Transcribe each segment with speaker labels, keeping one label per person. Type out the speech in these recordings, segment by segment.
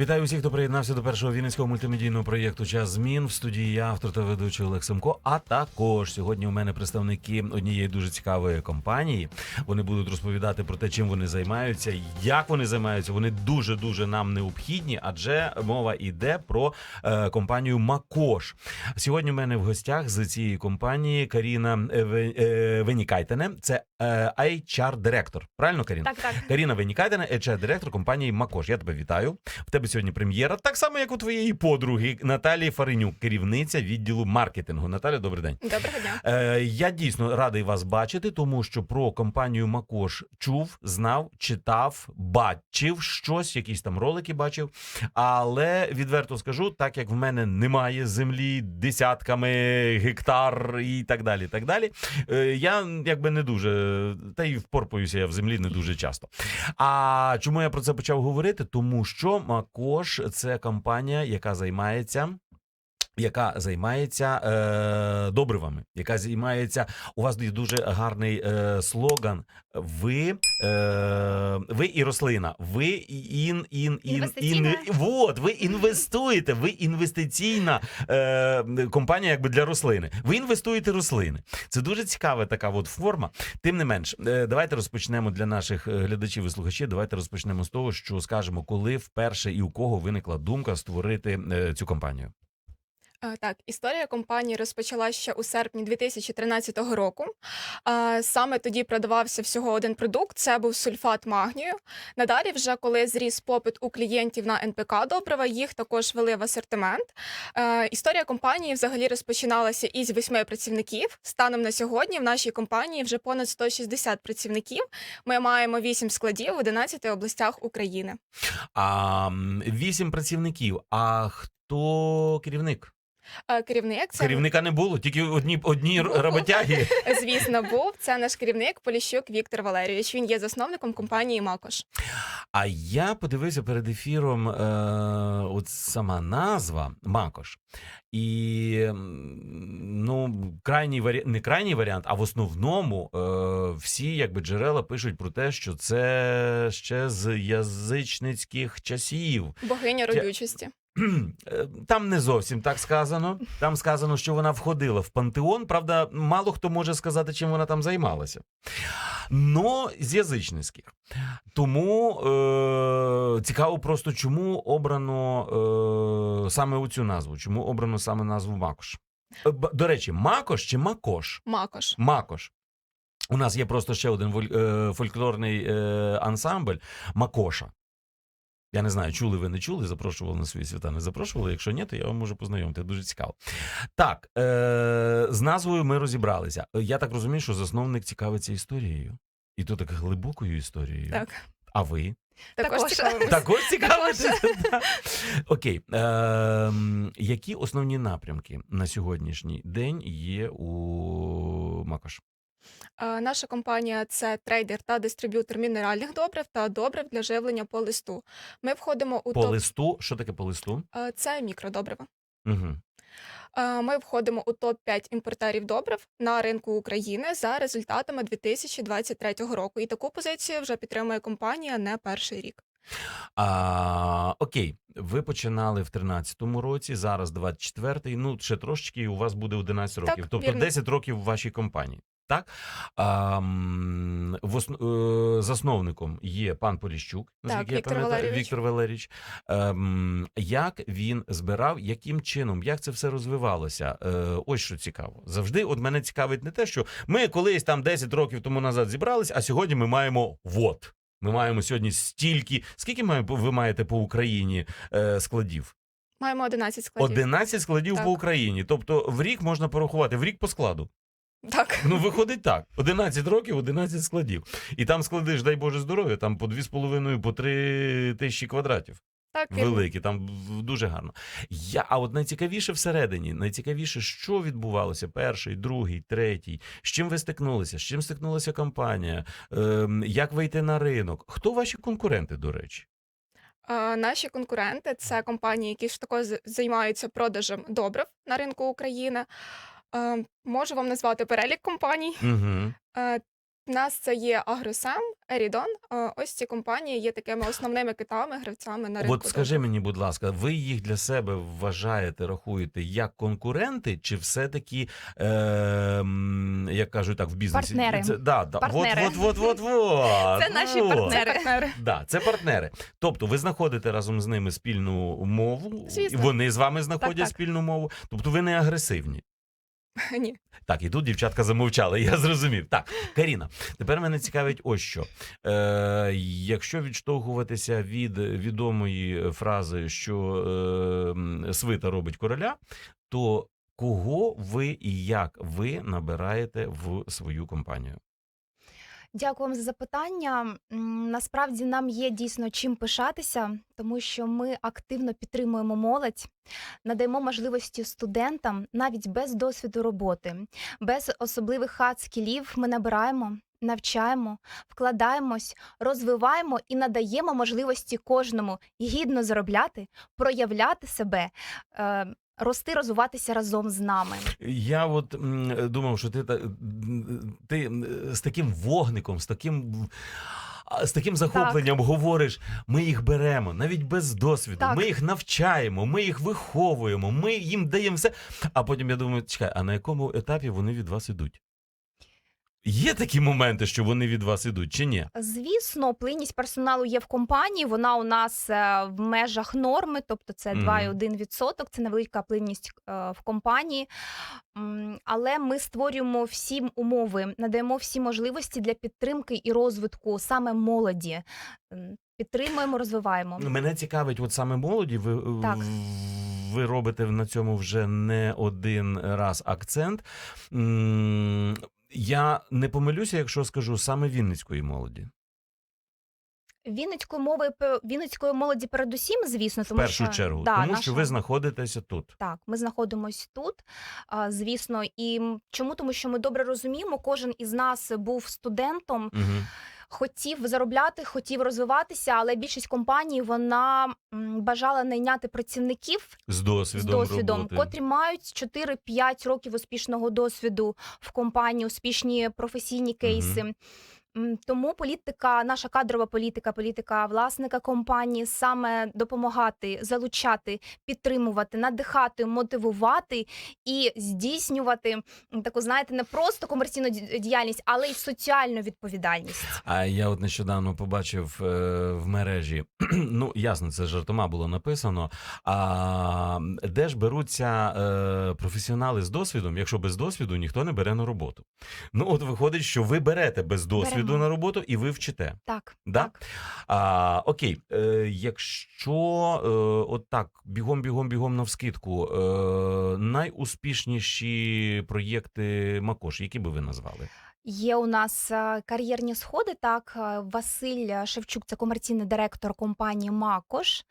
Speaker 1: Вітаю усіх, хто приєднався до першого вінницького мультимедійного проєкту Час змін в студії я, автор та ведучий Олег Семко. А також сьогодні у мене представники однієї дуже цікавої компанії. Вони будуть розповідати про те, чим вони займаються, як вони займаються. Вони дуже дуже нам необхідні, адже мова йде про е, компанію Макош. Сьогодні у мене в гостях з цієї компанії Каріна е, Венікайтене. Це е, HR-директор. Правильно, Каріна?
Speaker 2: Так, так.
Speaker 1: Каріна Венікайдена, HR-директор компанії Макош. Я тебе вітаю. В тебе сьогодні прем'єра, так само, як у твоєї подруги Наталії Фаринюк, керівниця відділу маркетингу. Наталя, добрий день.
Speaker 2: Доброго дня.
Speaker 1: Е, я дійсно радий вас бачити, тому що про компанію Макош чув, знав, читав, бачив щось, якісь там ролики бачив. Але відверто скажу, так як в мене немає землі десятками гектар і так далі. так далі, е, я якби не дуже, та й впорпаюся я в землі не дуже часто. А чому я про це почав говорити? Тому що Макош це компанія, яка займається. Яка займається е, добривами, яка займається. У вас є дуже гарний е, слоган. Ви, е, ви і рослина. Ви ін, ін, ін, ін, вот, ви інвестуєте. Ви інвестиційна е, компанія, якби для рослини. Ви інвестуєте рослини. Це дуже цікава така от форма. Тим не менш, е, давайте розпочнемо для наших е, глядачів і слухачів. Давайте розпочнемо з того, що скажемо, коли вперше і у кого виникла думка створити е, цю компанію.
Speaker 2: Е, Так, історія компанії розпочалася ще у серпні 2013 року. Саме тоді продавався всього один продукт це був сульфат магнію. Надалі, вже коли зріс попит у клієнтів на НПК добрива, їх також вели в асортимент. Е, Історія компанії взагалі розпочиналася із восьми працівників. Станом на сьогодні в нашій компанії вже понад 160 працівників. Ми маємо 8 складів в 11 областях України.
Speaker 1: Вісім працівників. А хто керівник?
Speaker 2: Е, Керівник це
Speaker 1: Керівника не було, тільки одні одні роботяги.
Speaker 2: Звісно, був це наш керівник Поліщук Віктор Валерійович. Він є засновником компанії Макош.
Speaker 1: А я подивився перед ефіром е, от сама назва Макош. І м, ну, крайній варіант, не крайній варіант, а в основному е, всі якби джерела пишуть про те, що це ще з язичницьких часів.
Speaker 2: Богиня родючості.
Speaker 1: Е, Там не зовсім так сказано. Там сказано, що вона входила в пантеон. Правда, мало хто може сказати, чим вона там займалася. Но з язичницьких. Тому е, цікаво просто, чому обрано е, саме оцю назву, чому обрано саме назву Макош. Е, До речі, Макош чи Макош?
Speaker 2: Макош.
Speaker 1: Макош. У нас є просто ще один е, фольклорний ансамбль Макоша. Я не знаю, чули ви не чули, запрошували на свої свята, не запрошували. Якщо ні, то я вам можу познайомити. Дуже цікаво. Так, е, з назвою ми розібралися. Я так розумію, що засновник цікавиться історією. І то так глибокою історією.
Speaker 2: Так.
Speaker 1: А ви?
Speaker 2: Також,
Speaker 3: Також.
Speaker 2: цікавимося.
Speaker 1: Також цікавитеся? Окей. Е, які основні напрямки на сьогоднішній день є у Макош?
Speaker 2: Е, Наша компанія це трейдер та дистриб'ютор мінеральних добрив та добрив для живлення по листу. Ми входимо у
Speaker 1: По
Speaker 2: топ.
Speaker 1: листу, що таке по листу?
Speaker 2: Е, Це мікродобрива.
Speaker 1: Угу.
Speaker 2: Е, Ми входимо у топ 5 імпортерів добрив на ринку України за результатами 2023 року. І таку позицію вже підтримує компанія не перший рік.
Speaker 1: А, окей, ви починали в 13-му році, зараз 24-й, ну ще трошечки, і у вас буде 11
Speaker 2: Так,
Speaker 1: років. тобто
Speaker 2: вірно.
Speaker 1: 10 років в вашій компанії. Так? А, в осно- е, засновником є пан Поліщук, наскільки я
Speaker 2: Віктор Валерійович.
Speaker 1: Віктор Валерійович. Ем, як він збирав, яким чином, як це все розвивалося? Е, ось що цікаво. Завжди от мене цікавить не те, що ми колись там 10 років тому назад зібрались, а сьогодні ми маємо вот. Ми маємо сьогодні стільки. Скільки ви маєте по Україні е, складів?
Speaker 2: Маємо 11 складів.
Speaker 1: 11 складів
Speaker 2: Так.
Speaker 1: по Україні. Тобто в рік можна порахувати, в рік по складу.
Speaker 2: Так.
Speaker 1: Ну, виходить так: 11 років, 11 складів. І там склади ж, дай Боже здоров'я, там по 2,5, по 3 тисячі квадратів.
Speaker 2: Так, вірно.
Speaker 1: Великі, там дуже гарно. Я, а от найцікавіше всередині, найцікавіше, що відбувалося перший, другий, третій, з чим ви стикнулися, з чим стикнулася компанія, ем, як вийти на ринок. Хто ваші конкуренти, до речі?
Speaker 2: Е, Наші конкуренти це компанії, які ж також займаються продажем добрив на ринку України. Е, Можу вам назвати перелік компаній.
Speaker 1: Угу.
Speaker 2: Е, У нас це є Агросем, Ерідон. Е, Ось ці компанії є такими основними китами, гравцями на ринку.
Speaker 1: От скажи мені, будь ласка, ви їх для себе вважаєте, рахуєте як конкуренти, чи все-таки, е, м, як кажуть так, в бізнесі?
Speaker 3: Партнери.
Speaker 1: Це, да, да.
Speaker 3: Партнери.
Speaker 1: От, от, от, от, от.
Speaker 3: Це наші
Speaker 1: Вот.
Speaker 3: партнери.
Speaker 2: Це партнери.
Speaker 1: Да, це партнери. Тобто ви знаходите разом з ними спільну мову,
Speaker 2: Звісно.
Speaker 1: і вони з вами знаходять
Speaker 2: так.
Speaker 1: спільну мову. Тобто ви не агресивні.
Speaker 2: Ні.
Speaker 1: Так, і тут дівчатка замовчали, я зрозумів. Так, Каріна, тепер мене цікавить ось що. Е, якщо відштовхуватися від відомої фрази, що е, свита робить короля, то кого ви і як ви набираєте в свою компанію?
Speaker 3: Дякую вам за запитання. Насправді нам є дійсно чим пишатися, тому що ми активно підтримуємо молодь, надаємо можливості студентам навіть без досвіду роботи, без особливих хат-скілів ми набираємо. Навчаємо, вкладаємось, розвиваємо і надаємо можливості кожному гідно заробляти, проявляти себе, е, рости, розвиватися разом з нами.
Speaker 1: Я от м, думав, що ти, та- ти з таким вогником, з таким. а, З таким захопленням говориш, ми їх беремо навіть без досвіду.
Speaker 3: Так.
Speaker 1: Ми їх навчаємо, ми їх виховуємо, ми їм даємо все. А потім я думаю, чекай, а на якому етапі вони від вас ідуть? Є такі моменти, що вони від вас ідуть, чи ні?
Speaker 3: Звісно, плинність персоналу є в компанії. Вона у нас е, в межах норми, тобто це
Speaker 1: Мгм.
Speaker 3: 2,1%, Це невелика плинність е, в компанії. М, Але ми створюємо всі умови, надаємо всі можливості для підтримки і розвитку саме молоді. М, Підтримуємо, розвиваємо.
Speaker 1: Мене цікавить, от саме молоді. Ви,
Speaker 3: Так.
Speaker 1: ви робите на цьому вже не один раз акцент. М, Я не помилюся, якщо скажу саме Вінницької молоді.
Speaker 3: Вінницької мови Вінницької молоді, передусім, звісно,
Speaker 1: В
Speaker 3: тому
Speaker 1: першу
Speaker 3: що
Speaker 1: чергу,
Speaker 3: да,
Speaker 1: тому
Speaker 3: наша-
Speaker 1: що ви знаходитеся тут.
Speaker 3: Так, ми знаходимося тут, звісно. І чому? Тому що ми добре розуміємо, кожен із нас був студентом,
Speaker 1: Угу.
Speaker 3: Хотів заробляти, хотів розвиватися, але більшість компаній вона бажала найняти працівників
Speaker 1: З
Speaker 3: з
Speaker 1: досвідом,
Speaker 3: досвідом,
Speaker 1: роботи.
Speaker 3: котрі мають 4-5 років успішного досвіду в компанії, успішні професійні кейси. М, Тому політика, наша кадрова політика, політика власника компанії саме допомагати, залучати, підтримувати, надихати, мотивувати і здійснювати таку, знаєте, не просто комерційну діяльність, але й соціальну відповідальність.
Speaker 1: А я от нещодавно побачив е, в мережі. ну ясно, це жартома було написано. А де ж беруться е, професіонали з досвідом, якщо без досвіду ніхто не бере на роботу? Ну от виходить, що ви берете без досвіду
Speaker 3: Беремо.
Speaker 1: на роботу і ви вчите.
Speaker 3: Так,
Speaker 1: Да?
Speaker 3: так.
Speaker 1: А, окей, е, якщо е, от так, бігом, бігом, бігом навскидку, е, найуспішніші проєкти Макош, які би ви назвали?
Speaker 3: Є у нас е, кар'єрні сходи. Так, е, Василь Шевчук, це комерційний директор компанії Макош,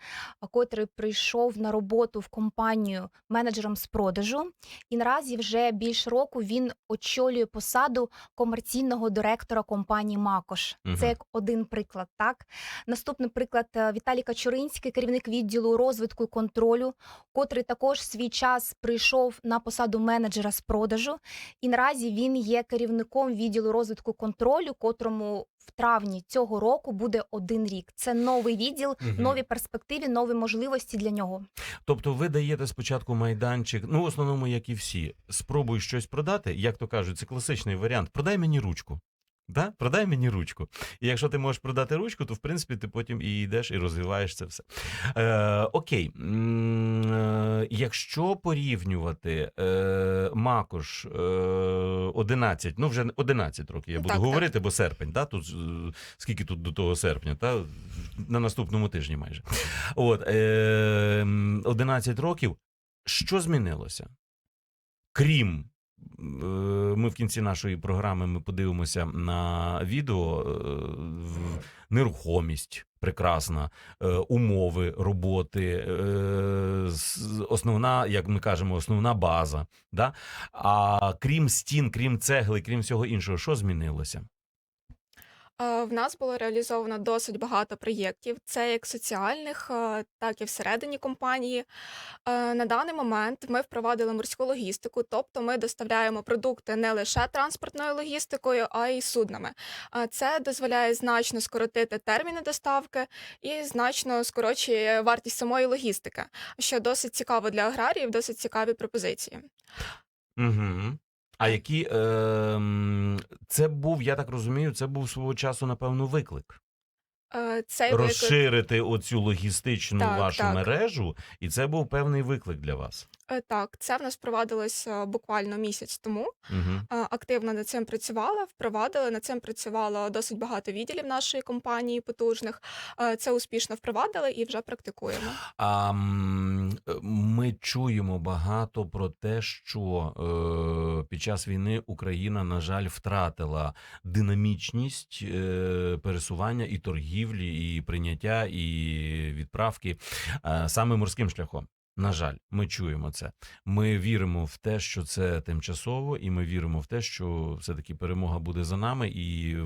Speaker 3: котрий прийшов на роботу в компанію менеджером з продажу. І наразі вже більш року він очолює посаду комерційного директора компанії Макош.
Speaker 1: Мгм.
Speaker 3: Це як один приклад. Так, наступний приклад е, Віталій Качуринський, керівник відділу розвитку і контролю, котрий також свій час прийшов на посаду менеджера з продажу. І наразі він є керівником відділу розвитку контролю, котрому в травні цього року буде один рік. Це новий відділ,
Speaker 1: угу.
Speaker 3: нові перспективи, нові можливості для нього.
Speaker 1: Тобто ви даєте спочатку майданчик, ну в основному, як і всі, спробуй щось продати. Як то кажуть, це класичний варіант. Продай мені ручку. Да? Продай мені ручку. І якщо ти можеш продати ручку, то в принципі ти потім і йдеш і розвиваєш це все. Е, окей, е, якщо порівнювати е, Макош е, 11, ну вже 11 років я буду
Speaker 2: Так, так.
Speaker 1: говорити, бо серпень, да? тут, скільки тут до того серпня, та? на наступному тижні майже. От, е, 11 років. Що змінилося? Крім, ми в кінці нашої програми ми подивимося на відео е, нерухомість. Прекрасна, е, умови роботи, е, основна, як ми кажемо, основна база. Да? А крім стін, крім цегли, крім всього іншого, що змінилося?
Speaker 2: Е, В нас було реалізовано досить багато проєктів, це як соціальних, е, так і всередині компанії. Е, На даний момент ми впровадили морську логістику, тобто ми доставляємо продукти не лише транспортною логістикою, а й суднами. Е, Це дозволяє значно скоротити терміни доставки і значно скорочує вартість самої логістики, що досить цікаво для аграріїв, досить цікаві пропозиції.
Speaker 1: Угу. А які е, це був, я так розумію, це був свого часу, напевно, виклик.
Speaker 2: Е, Цей виклик
Speaker 1: Розширити оцю логістичну
Speaker 2: Так,
Speaker 1: вашу
Speaker 2: так.
Speaker 1: мережу, і це був певний виклик для вас.
Speaker 2: Е, Так, це в нас провадилось е, буквально місяць тому.
Speaker 1: Угу.
Speaker 2: Е, Активно над цим працювала, впровадили. Над цим працювало досить багато відділів нашої компанії потужних. Е, Це успішно впровадили і вже практикуємо.
Speaker 1: А м, ми чуємо багато про те, що е, під час війни Україна, на жаль, втратила динамічність е, пересування і торгівлі, і прийняття, і відправки е, саме морським шляхом. На жаль, ми чуємо це. Ми віримо в те, що це тимчасово, і ми віримо в те, що все таки перемога буде за нами, і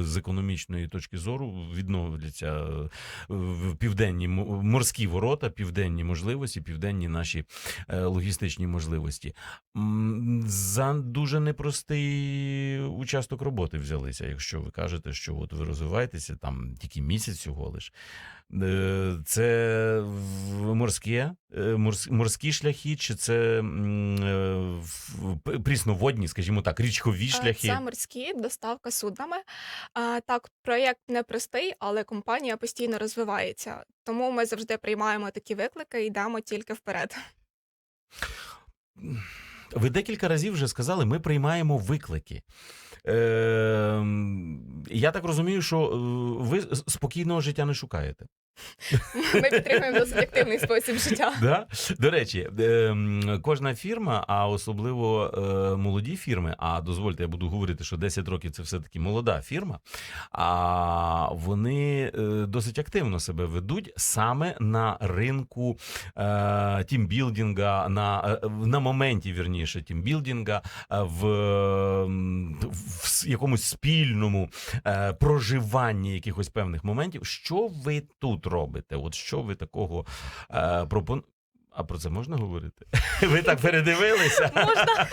Speaker 1: з економічної точки зору відновляться е, південні морські ворота, південні можливості, південні наші е, логістичні можливості. За дуже непростий участок роботи взялися, якщо ви кажете, що от ви розвиваєтеся там тільки місяць всього лиш. Е, Це морське, морс- морські шляхи, чи це е, прісноводні, скажімо так, річкові
Speaker 2: Е,
Speaker 1: шляхи?
Speaker 2: Це морські доставка суднами. Так, проєкт непростий, але компанія постійно розвивається. Тому ми завжди приймаємо такі виклики і йдемо тільки вперед.
Speaker 1: Ви декілька разів вже сказали, ми приймаємо виклики. Е, я так розумію, що е, ви спокійного життя не шукаєте.
Speaker 2: Ми підтримуємо досить активний спосіб життя.
Speaker 1: Да? До речі, е, кожна фірма, а особливо е, молоді фірми, а дозвольте, я буду говорити, що 10 років це все-таки молода фірма, а вони е, досить активно себе ведуть саме на ринку е, тімбілдинга, на, на моменті, вірніше, тімбілдинга, в, в якомусь спільному проживанні якихось певних моментів. Що ви тут робите? От що ви такого е, пропонуєте? А про це можна говорити? Ви так передивилися?
Speaker 3: Можна,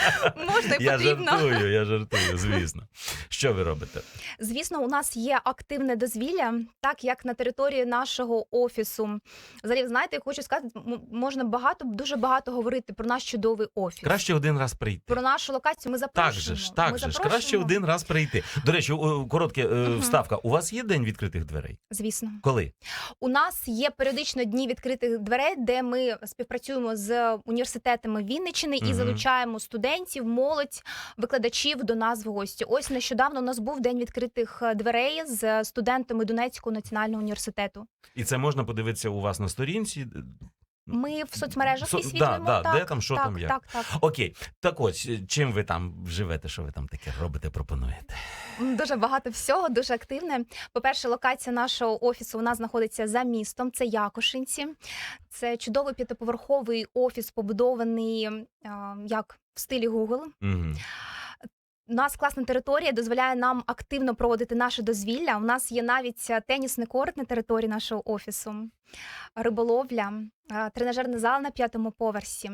Speaker 3: можна і
Speaker 1: Я
Speaker 3: потрібно.
Speaker 1: жартую, я жартую, звісно. Що ви робите?
Speaker 3: Звісно, у нас є активне дозвілля, так як на території нашого офісу. Взагалі, знаєте, я хочу сказати, можна багато, дуже багато говорити про наш чудовий офіс.
Speaker 1: Краще один раз прийти.
Speaker 3: Про нашу локацію ми
Speaker 1: Так же ж, так
Speaker 3: ми
Speaker 1: же ж. Краще один раз прийти. До речі, коротке е, вставка. У вас є день відкритих дверей?
Speaker 3: Звісно.
Speaker 1: Коли?
Speaker 3: У нас є періодично дні відкритих дверей, де ми співпрацюємо з університетами Вінниччини і залучаємо студентів, молодь, викладачів до нас в гості. Ось нещодавно у нас був день відкритих е, дверей з студентами Донецького національного університету.
Speaker 1: І це можна подивитися у вас на сторінці.
Speaker 3: Ми в соцмережах
Speaker 1: Со-
Speaker 3: висвітлюємо.
Speaker 1: да, да,
Speaker 3: так,
Speaker 1: де там, що
Speaker 3: так,
Speaker 1: там, як.
Speaker 3: Так, так.
Speaker 1: Окей, так ось чим ви там живете, що ви там таке робите, пропонуєте?
Speaker 3: Дуже багато всього, дуже активне. По-перше, локація нашого офісу у нас знаходиться за містом. Це Якушинці. Це чудовий п'ятиповерховий офіс, побудований а, як в стилі Google.
Speaker 1: Угу.
Speaker 3: У нас класна територія дозволяє нам активно проводити наше дозвілля. У нас є навіть е, тенісний корт на території нашого офісу, риболовля, е, тренажерний зал на п'ятому поверсі.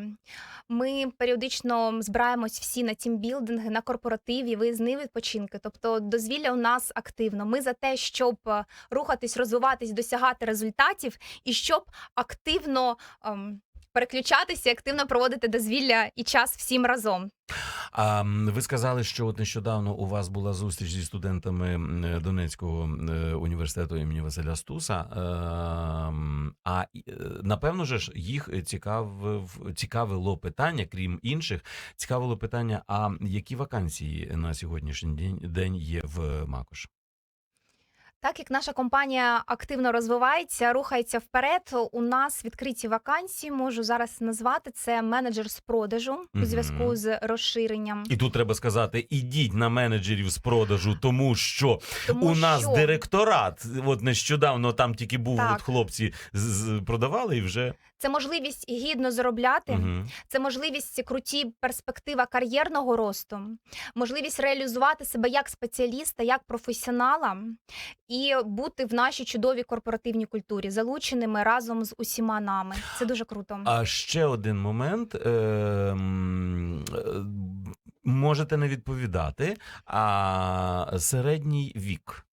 Speaker 3: Ми періодично збираємось всі на тімбілдинги, на корпоративі, виїзні відпочинки. Тобто дозвілля у нас активно. Ми за те, щоб е, рухатись, розвиватись, досягати результатів і щоб активно. Переключатися активно проводити дозвілля і час всім разом.
Speaker 1: А ви сказали, що от нещодавно у вас була зустріч зі студентами Донецького е, університету імені Василя Стуса. А е, напевно ж їх цікавив, цікавило питання, крім інших, цікавило питання: а які вакансії на сьогоднішній день є в Макош?
Speaker 3: Так як наша компанія активно розвивається, рухається вперед, у нас відкриті вакансії. Можу зараз назвати це менеджер з продажу у зв'язку з розширенням.
Speaker 1: І тут треба сказати: ідіть на менеджерів з продажу, тому що
Speaker 3: Тому
Speaker 1: у нас
Speaker 3: що
Speaker 1: директорат. От нещодавно там тільки був,
Speaker 3: Так.
Speaker 1: от хлопці з- з- продавали і вже.
Speaker 3: Це можливість гідно заробляти,
Speaker 1: Угу.
Speaker 3: це можливість круті перспектива кар'єрного росту, можливість реалізувати себе як спеціаліста, як професіонала і бути в нашій чудовій корпоративній культурі, залученими разом з усіма нами. Це дуже круто.
Speaker 1: А ще один момент. Е, е, можете не відповідати, а середній вік.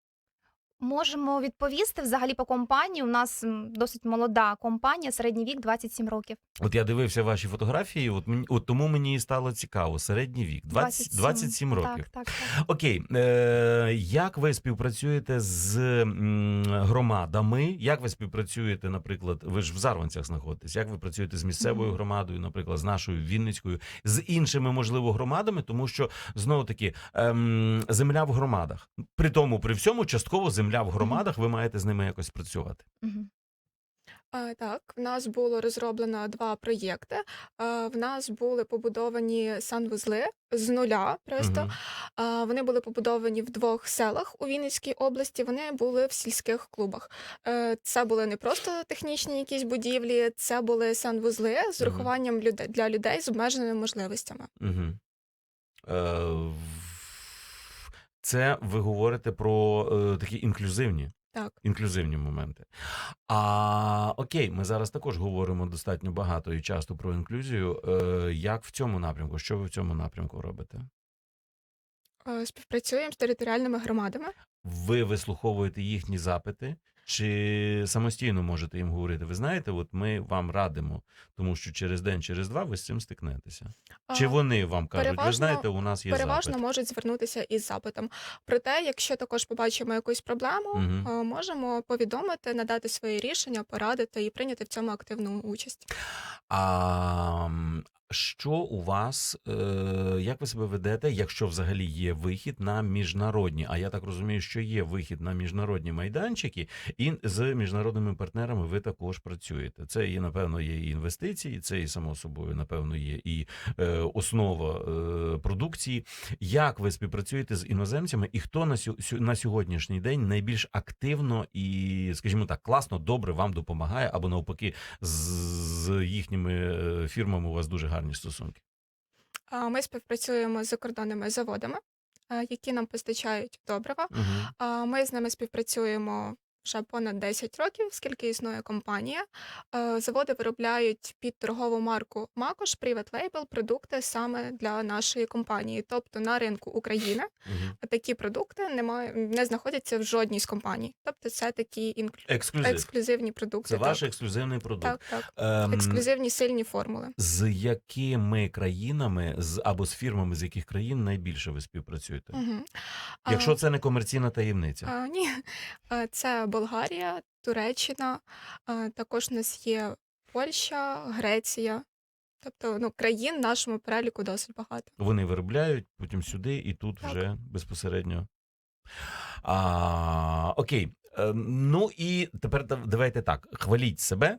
Speaker 3: Можемо відповісти взагалі по компанії. У нас досить молода компанія, середній вік 27 років.
Speaker 1: От я дивився ваші фотографії, от, мені, от тому мені стало цікаво. Середній вік 20, 27 років.
Speaker 3: Так, так, так.
Speaker 1: Окей, е, як ви співпрацюєте з громадами? Як ви співпрацюєте, наприклад, ви ж в Зарванцях знаходитесь? Як ви працюєте з місцевою громадою, наприклад, з нашою Вінницькою, з іншими, можливо, громадами, тому що знову таки ем, земля в громадах. При тому, при всьому, частково земля в громадах, ви маєте з ними якось працювати.
Speaker 3: Мгм.
Speaker 2: Так, в нас було розроблено два проєкти. В нас були побудовані санвузли з нуля. Просто
Speaker 1: Мгм.
Speaker 2: А, вони були побудовані в двох селах у Вінницькій області. Вони були в сільських клубах. Е, Це були не просто технічні якісь будівлі, це були санвузли з
Speaker 1: Мгм.
Speaker 2: урахуванням людей для людей з обмеженими можливостями.
Speaker 1: Угу. Е, це ви говорите про е, такі інклюзивні.
Speaker 2: Так.
Speaker 1: інклюзивні моменти. А окей, ми зараз також говоримо достатньо багато і часто про інклюзію. Е, як в цьому напрямку? Що ви в цьому напрямку робите?
Speaker 2: Е, Співпрацюємо з територіальними громадами.
Speaker 1: Ви вислуховуєте їхні запити, чи самостійно можете їм говорити? Ви знаєте, от ми вам радимо, тому що через день, через два ви з цим стикнетеся. Чи вони вам кажуть, ви знаєте, у нас є
Speaker 2: Переважно
Speaker 1: запит?
Speaker 2: можуть звернутися із запитом. Проте, якщо також побачимо якусь проблему, е, можемо повідомити, надати свої рішення, порадити і прийняти в цьому активну участь.
Speaker 1: А що у вас, е, як ви себе ведете, якщо взагалі є вихід на міжнародні? А я так розумію, що є вихід на міжнародні майданчики, і з міжнародними партнерами ви також працюєте. Це і напевно є і інвестиції, це і само собою, напевно, є і е, основа е, продукції. Як ви співпрацюєте з іноземцями, і хто на на сьогоднішній день найбільш активно і, скажімо так, класно, добре вам допомагає, або навпаки, з, з їхніми фірмами у вас дуже гарні стосунки?
Speaker 2: Ми співпрацюємо з закордонними заводами, які нам постачають добрива.
Speaker 1: Угу.
Speaker 2: Ми з ними співпрацюємо вже понад 10 років, скільки існує компанія. Е, Заводи виробляють під торгову марку Макош Private Label продукти саме для нашої компанії. Тобто на ринку України
Speaker 1: Угу.
Speaker 2: такі продукти немає, не знаходяться в жодній з компаній. Тобто це такі інклю...
Speaker 1: Ексклюзив.
Speaker 2: ексклюзивні продукти.
Speaker 1: Це
Speaker 2: так.
Speaker 1: ваш ексклюзивний продукт.
Speaker 2: так, так.
Speaker 1: Ем,
Speaker 2: Ексклюзивні сильні формули.
Speaker 1: з якими країнами з або з фірмами, з яких країн найбільше ви співпрацюєте?
Speaker 2: Угу.
Speaker 1: Якщо це не комерційна таємниця.
Speaker 2: А, ні, А, це Болгарія, Туреччина, також у нас є Польща, Греція. Тобто ну, країн в нашому переліку досить багато.
Speaker 1: Вони виробляють, потім сюди, і тут
Speaker 2: Так.
Speaker 1: вже безпосередньо. А, окей. Е, Ну і тепер давайте так: хваліть себе,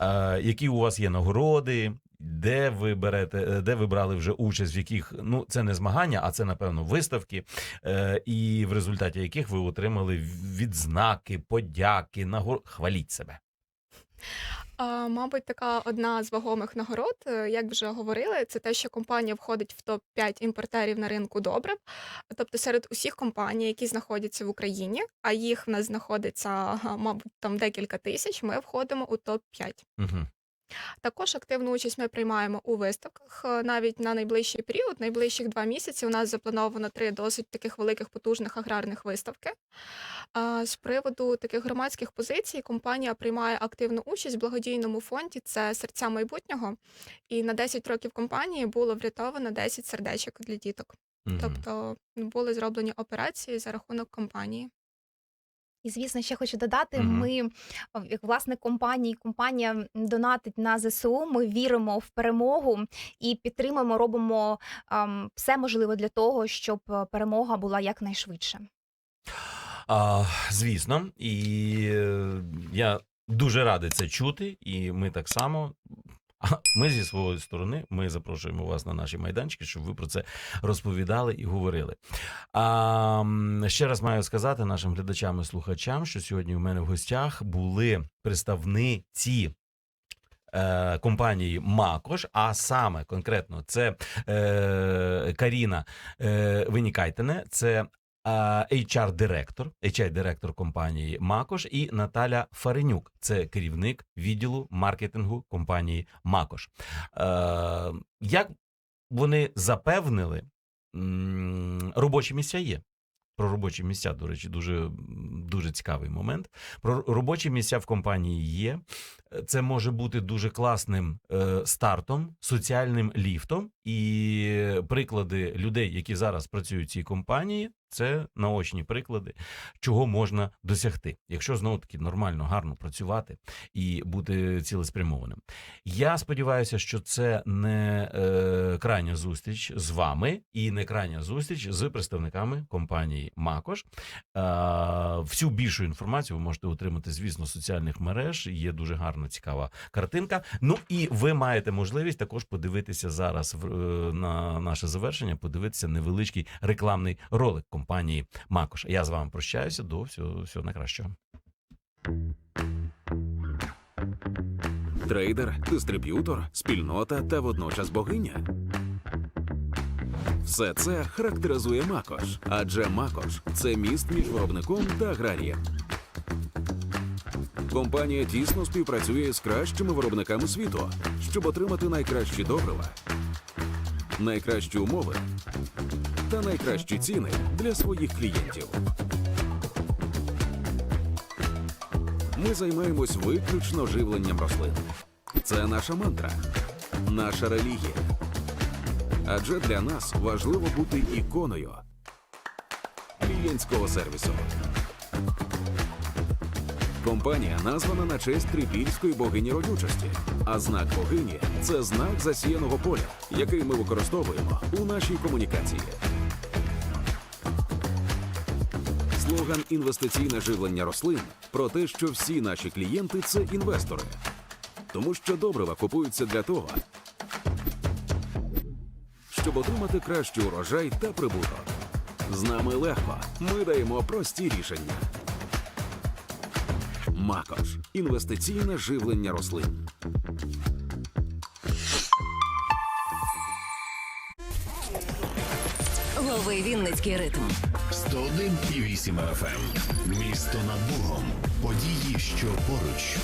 Speaker 1: е, які у вас є нагороди, де ви берете, е, де ви брали вже участь, в яких ну це не змагання, а це напевно виставки, е, і в результаті яких ви отримали відзнаки, подяки, нагор... Хваліть себе.
Speaker 2: А, мабуть, така одна з вагомих нагород, е, як вже говорили, це те, що компанія входить в топ-5 імпортерів на ринку добрив. Тобто серед усіх компаній, які знаходяться в Україні, а їх в нас знаходиться, мабуть, там декілька тисяч, ми входимо у топ-5.
Speaker 1: Угу.
Speaker 2: Також активну участь ми приймаємо у виставках. Е, Навіть на найближчий період, найближчих два місяці, у нас заплановано три досить таких великих потужних аграрних виставки. З приводу таких громадських позицій компанія приймає активну участь в благодійному фонді. Це серця майбутнього. І на 10 років компанії було врятовано 10 сердечок для діток. Тобто були зроблені операції за рахунок компанії.
Speaker 3: І звісно, ще хочу додати:
Speaker 1: Мгм.
Speaker 3: ми, як власник компанії, компанія донатить на ЗСУ. Ми віримо в перемогу і підтримуємо, робимо ам, все можливе для того, щоб е, перемога була якнайшвидше.
Speaker 1: А, звісно, і е, я дуже радий це чути, і ми так само. А Ми зі своєї сторони ми запрошуємо вас на наші майданчики, щоб ви про це розповідали і говорили. А, ще раз маю сказати нашим глядачам і слухачам, що сьогодні у мене в гостях були представниці. е, Компанії Макош, а саме конкретно це е, Каріна е, Винікайтене, це HR-директор, HR-директор компанії Макош і Наталя Фаренюк, це керівник відділу маркетингу компанії Макош. Як вони запевнили, робочі місця є. Про робочі місця, до речі, дуже, дуже цікавий момент. Про робочі місця в компанії є. Це може бути дуже класним е, стартом, соціальним ліфтом. І приклади людей, які зараз працюють в цій компанії, це наочні приклади, чого можна досягти, якщо знову таки нормально, гарно працювати і бути цілеспрямованим. Я сподіваюся, що це не е, крайня зустріч з вами і не крайня зустріч з представниками компанії Макош. Е, всю більшу інформацію ви можете отримати, звісно, з соціальних мереж. Є дуже гарна, цікава картинка. Ну і ви маєте можливість також подивитися зараз в, е, на наше завершення, подивитися невеличкий рекламний ролик компанії Макош. Я з вами прощаюся. До всього, всього найкращого.
Speaker 4: трейдер, дистриб'ютор, спільнота та водночас богиня. Все це характеризує Макош, адже Макош це міст між виробником та аграрієм. Компанія тісно співпрацює з кращими виробниками світу, щоб отримати найкращі добрива, найкращі умови та найкращі ціни для своїх клієнтів. Ми займаємось виключно живленням рослин. Це наша мантра, наша релігія. Адже для нас важливо бути іконою клієнтського сервісу. Компанія названа на честь трипільської богині родючості, а знак богині це знак засіяного поля, який ми використовуємо у нашій комунікації. Слоган інвестиційне живлення рослин про те, що всі наші клієнти це інвестори. Тому що добрива купуються для того, щоб отримати кращий урожай та прибуток. З нами легко. Ми даємо прості рішення. Макош інвестиційне живлення рослин.
Speaker 5: Лови Вінницький ритм.
Speaker 6: 101,8 FM. Місто над Богом. Події, що поруч.